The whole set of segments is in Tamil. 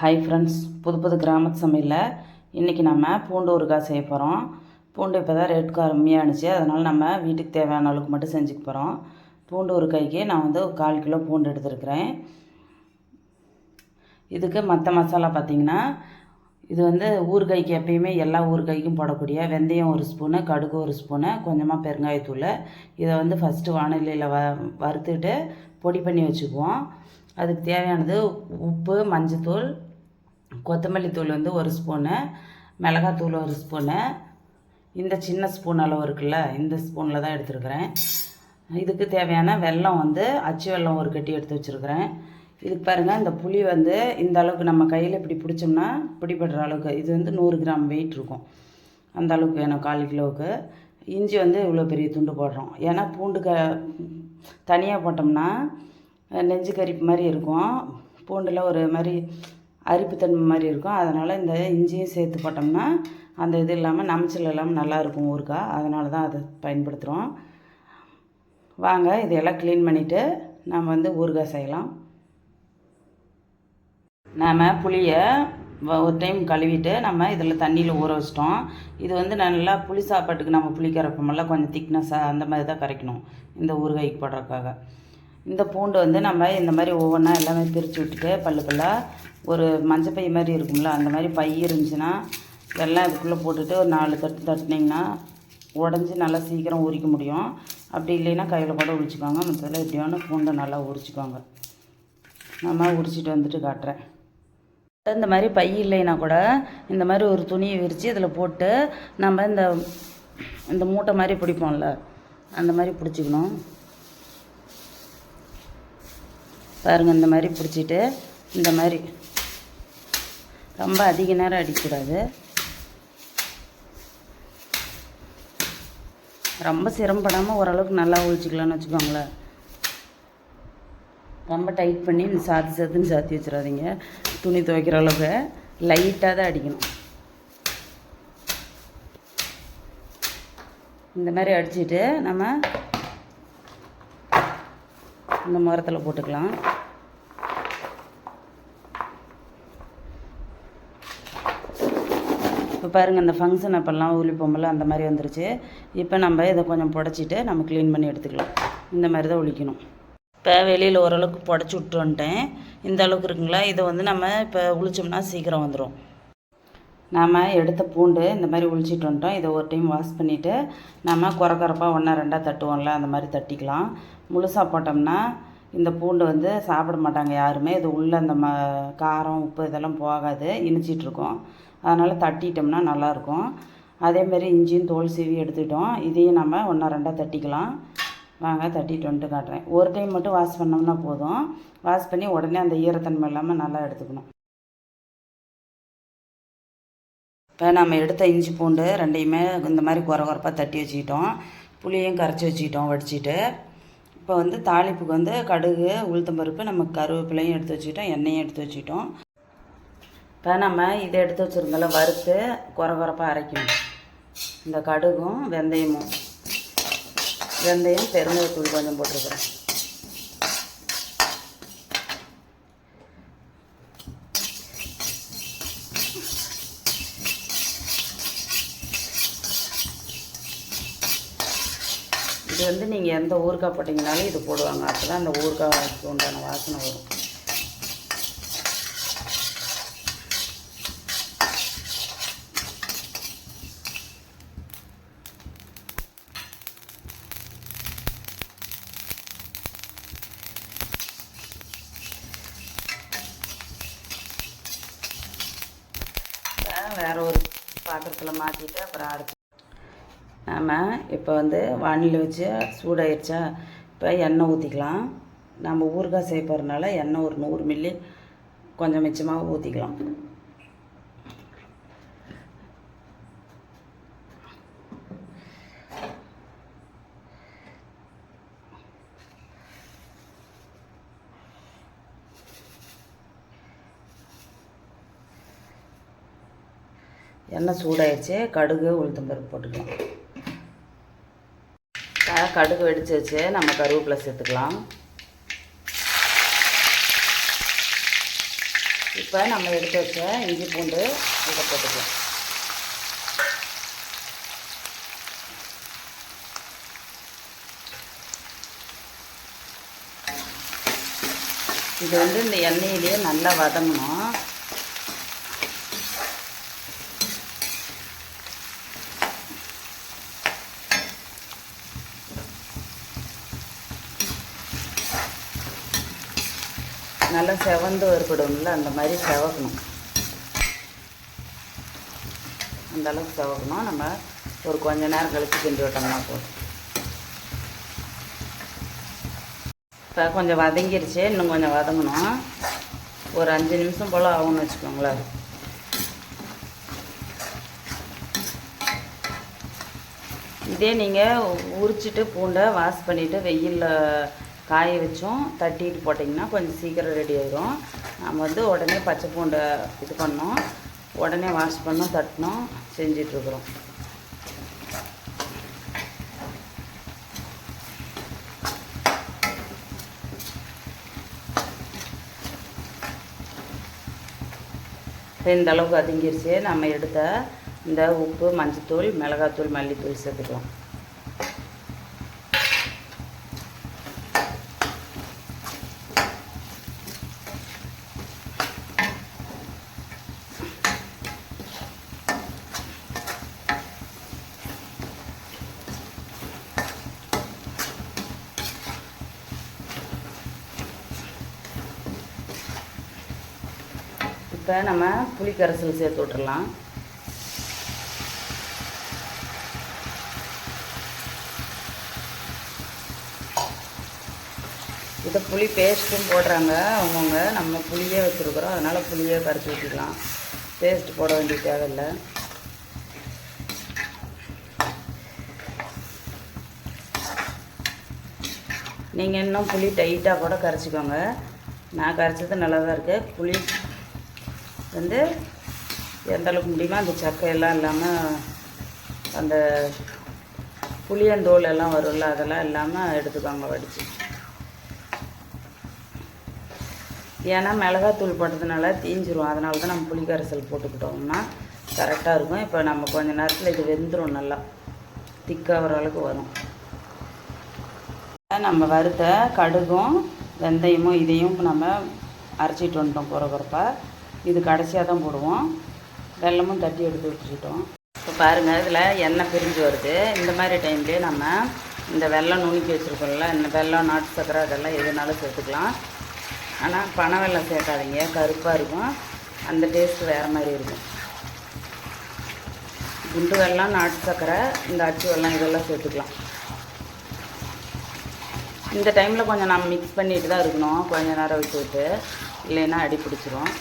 ஹாய் ஃப்ரெண்ட்ஸ் புது புது கிராமத்து சமையலில் இன்றைக்கி நம்ம பூண்டு ஊறுகாய் செய்ய போகிறோம் பூண்டு இப்போ தான் ரேட் கம்மியாக இருந்துச்சு. அதனால் நம்ம வீட்டுக்கு தேவையான அளவுக்கு மட்டும் செஞ்சுக்க போகிறோம் பூண்டு ஊறுகாய்க்கு நான் வந்து கால் கிலோ பூண்டு எடுத்துருக்கிறேன். இதுக்கு மற்ற மசாலா பார்த்திங்கன்னா இது வந்து ஊறுகாய்க்கு எப்பயுமே எல்லா ஊறுகாய்க்கும் போடக்கூடிய வெந்தயம் ஒரு ஸ்பூனு கடுகு ஒரு ஸ்பூனு கொஞ்சமாக பெருங்காயத்தூள். இதை வந்து ஃபஸ்ட்டு வானிலையில் வ வறுத்துட்டு பொடி பண்ணி வச்சுக்குவோம். அதுக்கு தேவையானது உப்பு மஞ்சத்தூள் கொத்தமல்லி தூள் வந்து ஒரு ஸ்பூனு மிளகாத்தூள் ஒரு ஸ்பூனு இந்த சின்ன ஸ்பூன் அளவு இருக்குல்ல இந்த ஸ்பூனில் தான் எடுத்துருக்கிறேன். இதுக்கு தேவையான வெல்லம் வந்து அச்சு வெல்லம் ஒரு கட்டி எடுத்து வச்சுருக்கிறேன். இதுக்கு பாருங்கள் இந்த புளி வந்து இந்த அளவுக்கு நம்ம கையில் இப்படி பிடிச்சோம்னா பிடிபடுற அளவுக்கு இது வந்து நூறு கிராம் வெயிட் இருக்கும். அந்த அளவுக்கு வேணும் கால் கிலோவுக்கு. இஞ்சி வந்து இவ்வளோ பெரிய துண்டு போடுறோம். ஏன்னா பூண்டு க தனியாக போட்டோம்னா நெஞ்சு கறி மாதிரி இருக்கும். பூண்டில் ஒரு மாதிரி அரிப்புத்தன்மை மாதிரி இருக்கும். அதனால் இந்த இஞ்சியும் சேர்த்து போட்டோம்னா அந்த இது இல்லாமல் நமைச்சல் இல்லாமல் நல்லாயிருக்கும் ஊறுகாய் அதனால தான் அதை பயன்படுத்துகிறோம் வாங்க இதையெல்லாம் க்ளீன் பண்ணிவிட்டு நம்ம வந்து ஊறுகாய் செய்யலாம். நாம் புளியை ஒரு டைம் கழுவிட்டு நம்ம இதில் தண்ணியில் ஊற வச்சிட்டோம். இது வந்து நல்லா புளி சாப்பாட்டுக்கு நம்ம புளி கரைப்போமெல்லாம் கொஞ்சம் திக்னஸ்ஸாக அந்த மாதிரி தான் கரைக்கணும் இந்த ஊறுகாய்க்கு போடுறதுக்காக. இந்த பூண்டு வந்து நம்ம இந்த மாதிரி ஒவ்வொன்றா எல்லாமே பிரித்து விட்டுட்டு பல்லு பல்லாக ஒரு மஞ்சள் பை மாதிரி இருக்கும்ல அந்த மாதிரி பை இருந்துச்சுன்னா எல்லாம் இதுக்குள்ளே போட்டுட்டு ஒரு நாலு தட்டு தட்டினீங்கன்னா உடஞ்சி நல்லா சீக்கிரம் உரிக்க முடியும். அப்படி இல்லைன்னா கையில் கூட உரிச்சுக்கோங்க. மற்றதில் எப்படியான பூண்டை நல்லா உரிச்சுக்கோங்க. நம்ம உரிச்சிட்டு வந்துட்டு காட்டுறேன். இந்த மாதிரி பை இல்லைன்னா கூட இந்த மாதிரி ஒரு துணியை விரித்து இதில் போட்டு நம்ம இந்த இந்த மூட்டை மாதிரி பிடிப்போம்ல அந்த மாதிரி பிடிச்சிக்கணும். பாருங்கள் இந்த மாதிரி பிடிச்சிட்டு இந்த மாதிரி ரொம்ப அதிக நேரம் அடிக்கக்கூடாது. ரொம்ப சிரமப்படாமல் ஓரளவுக்கு நல்லா ஒழிச்சிக்கலாம்னு வச்சுக்கோங்களேன். ரொம்ப டைட் பண்ணி சாத்தி சாத்துன்னு சாத்தி வச்சிடாதீங்க. துணி துவைக்கிற அளவுக்கு லைட்டாக தான் அடிக்கணும். இந்த மாதிரி அடிச்சுட்டு நம்ம இந்த மரத்தில் போட்டுக்கலாம். இப்போ பாருங்கள் இந்த ஃபங்க்ஷன் அப்போல்லாம் ஊலி பொம்பல் அந்த மாதிரி வந்துருச்சு. இப்போ நம்ம இதை கொஞ்சம் புடச்சிட்டு நம்ம க்ளீன் பண்ணி எடுத்துக்கலாம். இந்த மாதிரி தான் ஒழிக்கணும். இப்போ வெளியில் ஓரளவுக்கு புடச்சி விட்டு வந்துட்டேன். இந்த அளவுக்கு இருக்குங்களா? இதை வந்து நம்ம இப்போ உளிச்சோம்னா சீக்கிரம் வந்துடும் நாம் எடுத்த பூண்டு இந்த மாதிரி உளிச்சிட்டு வந்துட்டோம். இதை ஒரு டைம் வாஷ் பண்ணிவிட்டு நம்ம குறை குறைப்பாக ஒன்றா ரெண்டாக தட்டுவோம்ல அந்த மாதிரி தட்டிக்கலாம். முழுசாக போட்டோம்னா இந்த பூண்டு வந்து சாப்பிட மாட்டாங்க யாருமே. இது உள்ளே அந்த ம காரம் உப்பு இதெல்லாம் போகாது. இனிச்சிட்ருக்கோம் அதனால் தட்டிட்டோம்னா நல்லாயிருக்கும். அதேமாரி இஞ்சியும் தோல் சீவி எடுத்துக்கிட்டோம் இதையும் நம்ம ஒன்றா ரெண்டாக தட்டிக்கலாம். வாங்க தட்டிட்டு வந்துட்டு காட்டுறேன். ஒரு டைம் மட்டும் வாஷ் பண்ணோம்னா போதும். வாஷ் பண்ணி உடனே அந்த ஈரத்தன்மை இல்லாமல் நல்லா எடுத்துக்கணும். இப்போ நம்ம எடுத்த இஞ்சி பூண்டு ரெண்டையுமே இந்த மாதிரி குறை குறைப்பாக தட்டி வச்சுக்கிட்டோம். புளியும் கரைச்சி வச்சுக்கிட்டோம் வடிச்சிட்டு. இப்போ வந்து தாளிப்புக்கு வந்து கடுகு உளுத்தம்பருப்பு நம்ம கருவேப்பிலையும் எடுத்து வச்சுக்கிட்டோம் எண்ணெயும் எடுத்து வச்சுக்கிட்டோம். இப்போ நம்ம இதை எடுத்து வச்சுருந்தோம்ல வறுத்து குறை குறைப்பாக அரைக்கணும். இந்த கடுகும் வெந்தயமும். வெந்தயம் பெருங்காயத்தூள் கொஞ்சம் போட்டிருக்கிறேன். இது வந்து நீங்கள் எந்த ஊறுகாய் போட்டிங்கனாலும் இது போடுவாங்க. அப்போ தான் அந்த ஊறுகாய்க்கு உண்டான வாசனை வரும் இப்ப வேற ஒரு பாத்திரத்தில் மாற்றிட்டு அப்புறம் அரைச்சி நாம் இப்போ வந்து வானிலை வச்சு சூடாயிடுச்சா இப்போ எண்ணெய் ஊற்றிக்கலாம் நம்ம ஊறுகாய் செய்ய போகிறனால எண்ணெய் ஒரு நூறு மில்லி கொஞ்சம் மிச்சமாக ஊற்றிக்கலாம் எண்ணெய் சூடாயிடுச்சு கடுகு உளுத்தம்பருப்பு போட்டுக்கலாம். கடுகு வெடிச்சு வச்சு நம்ம கருவேப்பிலை சேர்த்துக்கலாம். இப்போ நம்ம எடுத்து வச்ச இஞ்சி பூண்டு இதை போட்டுக்கலாம். இது வந்து இந்த எண்ணெயிலேயே நல்லா வதங்கணும். நல்லா செவந்து ஏற்படும்ல அந்த மாதிரி செவக்கணும். அந்த அளவுக்கு செவக்கணும். நம்ம ஒரு கொஞ்ச நேரம் கழித்து கிண்டி விட்டோம்னா போதும். இப்போ கொஞ்சம் வதங்கிருச்சு. இன்னும் கொஞ்சம் வதங்கணும். ஒரு அஞ்சு நிமிஷம் போல் ஆகும்னு வச்சுக்கோங்களேன். இதே நீங்கள் உரிச்சிட்டு பூண்டை வாஷ் பண்ணிவிட்டு வெயிலில் காய வச்சோம். தட்டிட்டு போட்டிங்கன்னா கொஞ்சம் சீக்கிரம் ரெடி ஆயிடும் நம்ம வந்து உடனே பச்சை பூண்டை இது பண்ணோம். உடனே வாஷ் பண்ணோம் தட்டினோம் செஞ்சிட்ருக்குறோம் இப்போ இந்த அளவுக்கு வதங்கிருச்சு நம்ம எடுத்த இந்த உப்பு மஞ்சத்தூள் மிளகாத்தூள் மல்லித்தூள் சேர்த்துக்கலாம். இப்போ நம்ம புளி கரைசல் சேர்த்து விட்டுறலாம். இதை புளி பேஸ்ட்டும் போடுறாங்க. அவங்கவுங்க நம்ம புளியே வச்சுருக்குறோம். அதனால் புளியே கரைச்சி ஊற்றிக்கலாம் பேஸ்ட் போட வேண்டிய தேவையில்லை. நீங்கள் இன்னும் புளி டைட்டாக கூட கரைச்சிக்கோங்க. நான் கரைச்சது நல்லா தான் இருக்குது புளி வந்து எந்த அளவுக்கு முடியுமோ அந்த சக்கையெல்லாம் இல்லாமல் அந்த புளியந்தோல் எல்லாம் வரும்ல அதெல்லாம் இல்லாமல் எடுத்துக்கோங்க வடித்து ஏன்னா மிளகாத்தூள் போட்டதுனால தீஞ்சிரும். அதனால தான் நம்ம புளி கரைசல் போட்டுக்கிட்டோம்னா கரெக்டாக இருக்கும். இப்போ நம்ம கொஞ்சம் நேரத்தில் இது வெந்துடும் நல்லா. திக்காகிற அளவுக்கு வரும். நம்ம வறுத்த கடுகும் வெந்தயமும் இதையும் நம்ம அரைச்சிட்டு வந்துட்டோம் குறப்பாக இது கடைசியாக தான் போடுவோம். வெல்லமும் தட்டி எடுத்து வச்சுக்கிட்டோம். இப்போ பாருங்கள் இதில் எண்ணெய் பிரிஞ்சு வருது. இந்த மாதிரி டைம்லேயே நம்ம இந்த வெள்ளம் நுணுக்கி வச்சுருக்கோம்ல இந்த வெள்ளம் நாட்டு சக்கரை அதெல்லாம் எதுனாலும் சேர்த்துக்கலாம். ஆனால் பனை வெள்ளம் சேர்க்காதீங்க. கருப்பாக இருக்கும். அந்த டேஸ்ட் வேறு மாதிரி இருக்கும். குண்டு வெல்லம் நாட்டு சக்கரை இந்த அச்சு வெள்ளம் இதெல்லாம் சேர்த்துக்கலாம். இந்த டைமில் கொஞ்சம் நம்ம மிக்ஸ் பண்ணிட்டு தான் இருக்கணும். கொஞ்சம் நேரம் வச்சு விட்டு இல்லைன்னா அடி பிடிச்சிரும்.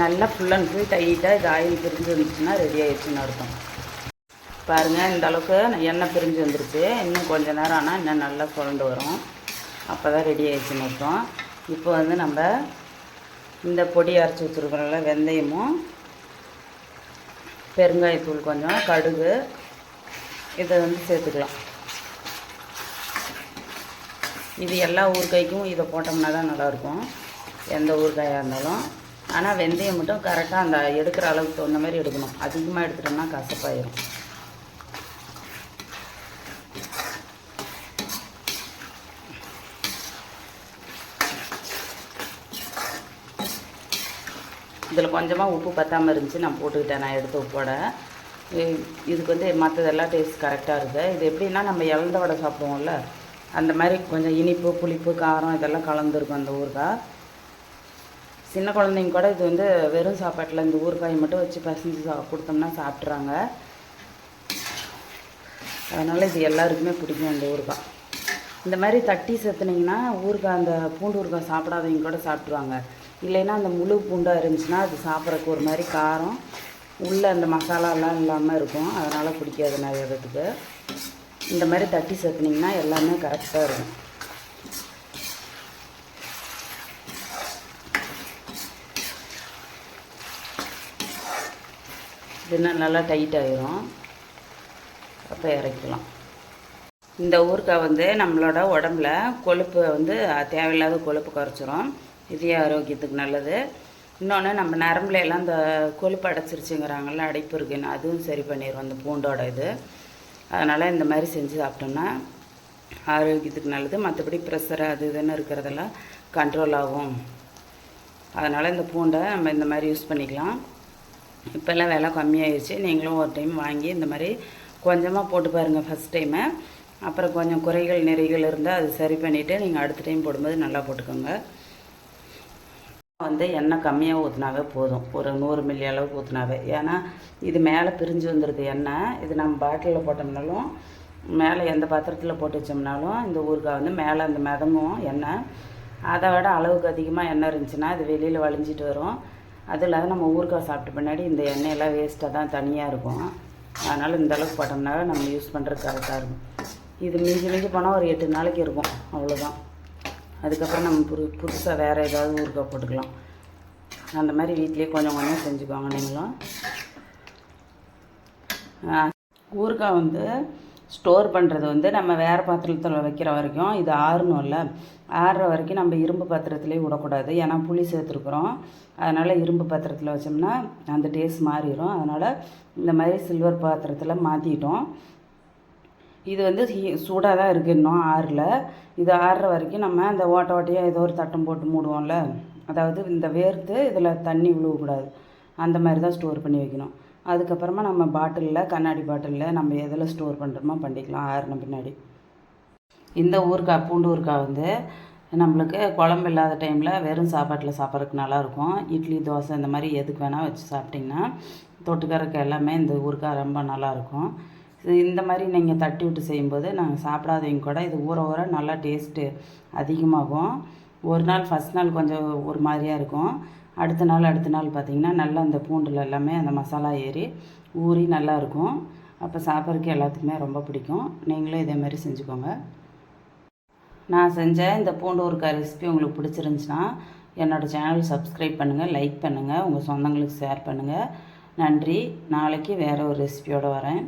நல்லா ஃபுல் அண்ட் ஃபுல் டைட்டாக இது ஆயில் பிரிஞ்சு வந்துச்சுன்னா ரெடி ஆயிடுச்சுன்னு அர்த்தம். பாருங்கள் இந்த அளவுக்கு எண்ணெய் பிரிஞ்சு வந்துருச்சு இன்னும் கொஞ்சம் நேரம் ஆனால் இன்னும் நல்லா சுரண்டு வரும். அப்போ தான் ரெடி ஆயிடுச்சுன்னு அர்த்தம். இப்போ வந்து நம்ம இந்த பொடி அரைச்சி வச்சுருக்கிறோம்ல வெந்தயமும் பெருங்காயத்தூள் கொஞ்சம் கடுகு இதை வந்து சேர்த்துக்கலாம். இது எல்லா ஊறுகாய்க்கும் இதை போட்டோம்னா தான் நல்லாயிருக்கும். எந்த ஊறுகாயாக இருந்தாலும். ஆனால் வெந்தயம் மட்டும் கரெக்டாக அந்த எடுக்கிற அளவுக்கு தகுந்த மாதிரி எடுக்கணும். அதிகமாக எடுத்துட்டோம்னா கசப்பாயிரும். இதில் கொஞ்சமாக உப்பு பற்றாமல் இருந்துச்சு நான் போட்டுக்கிட்டேன். நான் எடுத்த உப்போட. இதுக்கு வந்து மற்றதெல்லாம் டேஸ்ட் கரெக்டாக இருக்குது இது எப்படின்னா நம்ம இழந்த வடை சாப்பிடுவோம்ல அந்த மாதிரி கொஞ்சம் இனிப்பு புளிப்பு காரம் இதெல்லாம் கலந்துருக்கும் அந்த ஊறுகாய். சின்ன குழந்தைங்க கூட இது வந்து வெறும் சாப்பாட்டில் இந்த ஊறுகாய் மட்டும் வச்சு பசஞ்சு சா கொடுத்தோம்னா சாப்பிட்றாங்க. அதனால் இது எல்லாருக்குமே பிடிக்கும் இந்த ஊறுகாய். இந்த மாதிரி தட்டி சேர்த்துனீங்கன்னா ஊறுகாய் அந்த பூண்டு ஊறுகாய் சாப்பிடாதவங்க கூட சாப்பிட்ருவாங்க இல்லைன்னா அந்த முழு பூண்டாக இருந்துச்சுன்னா அது சாப்பிட்றக்கு ஒரு மாதிரி காரம் உள்ளே அந்த மசாலாலாம் இல்லாமல் இருக்கும். அதனால் பிடிக்காது நிறைய பேத்துக்கு. இந்த மாதிரி தட்டி சேர்த்துனீங்கன்னா எல்லாமே கரெக்டாக இருக்கும். இது இன்னும் நல்லா டைட் ஆயிரும். அப்போ இறக்கலாம் இந்த ஊருக்கா வந்து நம்மளோட உடம்புல கொழுப்பு வந்து தேவையில்லாத கொழுப்பு குறைச்சிரும். இதய ஆரோக்கியத்துக்கு நல்லது. இன்னொன்று நம்ம நரம்புல எல்லாம் இந்த கொழுப்பு அடைச்சிருச்சுங்கிறாங்கல்ல அடைப்பு இருக்குன்னு அதுவும் சரி பண்ணிடும் அந்த பூண்டோட இது. அதனால் இந்த மாதிரி செஞ்சு சாப்பிட்டோம்னா ஆரோக்கியத்துக்கு நல்லது. மற்றபடி ப்ரெஷர் அது இதுன்னு இருக்கிறதெல்லாம் கண்ட்ரோல் ஆகும். அதனால் இந்த பூண்டை நம்ம இந்த மாதிரி யூஸ் பண்ணிக்கலாம். இப்போல்லாம் விலை கம்மியாயிருச்சு. நீங்களும் ஒரு டைம் வாங்கி இந்த மாதிரி கொஞ்சமாக போட்டு பாருங்கள் ஃபஸ்ட் டைமு அப்புறம் கொஞ்சம் குறைகள் நிறைகள் இருந்தால் அது சரி பண்ணிவிட்டு நீங்கள் அடுத்த டைம் போடும்போது நல்லா போட்டுக்கோங்க. வந்து எண்ணெய் கம்மியாக ஊற்றினாவே போதும். ஒரு நூறு மில்லி அளவுக்கு ஊற்றினாவே ஏன்னா இது மேலே பிரிஞ்சு வந்துடுது எண்ணெய். இது நம்ம பாட்டிலில் போட்டோம்னாலும் மேலே எந்த பாத்திரத்தில் போட்டு வச்சோம்னாலும் இந்த ஊறுகாய் வந்து மேலே அந்த மிதங்கும் எண்ணெய். அதை விட அளவுக்கு அதிகமாக எண்ணெய் இருந்துச்சுன்னா இது வெளியில் வழிஞ்சிட்டு வரும். அதுவும் இல்லாத நம்ம ஊறுகாய் சாப்பிட்ட பின்னாடி இந்த எண்ணெயெல்லாம் வேஸ்ட்டாக தான் தனியாக இருக்கும். அதனால் இந்த அளவுக்கு போட்டோம்னா நம்ம யூஸ் பண்ணுறது கரெக்டாக இருக்கும். இது மிஞ்சி மிஞ்சி போனால் ஒரு எட்டு நாளைக்கு இருக்கும். அவ்வளோதான் அதுக்கப்புறம் நம்ம புது புதுசாக வேறு ஏதாவது ஊறுகாய் போட்டுக்கலாம். அந்த மாதிரி வீட்லேயே கொஞ்சம் கொஞ்சம் செஞ்சுக்குவாங்க நீங்களும். ஊறுகாய் வந்து ஸ்டோர் பண்ணுறது வந்து நம்ம வேறு பாத்திரத்தில் வைக்கிற வரைக்கும் இது ஆறணும்ல ஆறுற வரைக்கும் நம்ம இரும்பு பாத்திரத்துலேயே விடக்கூடாது. ஏன்னா புளி சேர்த்துருக்குறோம். அதனால் இரும்பு பாத்திரத்தில் வச்சோம்னா அந்த டேஸ்ட் மாறிடும் அதனால் இந்த மாதிரி சில்வர் பாத்திரத்தில் மாற்றிட்டோம் இது வந்து சூடாக தான் இருக்குது இன்னும் ஆறல. இது ஆறுற வரைக்கும் நம்ம அந்த ஓட்ட ஓட்டையாக ஏதோ ஒரு தட்டம் போட்டு மூடுவோம்ல. அதாவது இந்த வேர்த்து இதில் தண்ணி விழுவக்கூடாது. அந்த மாதிரி தான் ஸ்டோர் பண்ணி வைக்கணும். அதுக்கப்புறமா நம்ம பாட்டிலில் கண்ணாடி பாட்டிலில் நம்ம எதில் ஸ்டோர் பண்ணுறோமோ பண்ணிக்கலாம். ஆறுன பின்னாடி. இந்த ஊறுகாய் பூண்டு ஊறுகாய் வந்து நம்மளுக்கு குழம்பு இல்லாத டைமில் வெறும் சாப்பாட்டில் சாப்பிட்றதுக்கு நல்லாயிருக்கும். இட்லி தோசை இந்த மாதிரி எதுக்கு வேணால் வச்சு சாப்பிட்டிங்கன்னா தொட்டுக்கறக்கு எல்லாமே இந்த ஊறுகாய் ரொம்ப நல்லாயிருக்கும். இந்த மாதிரி நீங்கள் தட்டி விட்டு செய்யும்போது நாங்கள் சாப்பிடாதவங்க கூட இது ஊற ஊற நல்லா டேஸ்ட்டு அதிகமாகும். ஒரு நாள் ஃபஸ்ட் நாள் கொஞ்சம் ஒரு மாதிரியாக இருக்கும். அடுத்த நாள் அடுத்த நாள் பார்த்திங்கன்னா நல்லா அந்த பூண்டில் எல்லாமே அந்த மசாலா ஏறி ஊறி நல்லா இருக்கும் அப்போ சாப்பிட்றதுக்கு எல்லாத்துக்குமே ரொம்ப பிடிக்கும். நீங்களும் இதே மாதிரி செஞ்சுக்கோங்க. நான் செஞ்ச இந்த பூண்டு ஊறுகாய் ரெசிபி உங்களுக்கு பிடிச்சிருந்துச்சுன்னா என்னோடய சேனல் சப்ஸ்கிரைப் பண்ணுங்கள் லைக் பண்ணுங்கள் உங்கள் சொந்தங்களுக்கு ஷேர் பண்ணுங்கள் நன்றி. நாளைக்கு வேறு ஒரு ரெசிபியோடு வரேன்.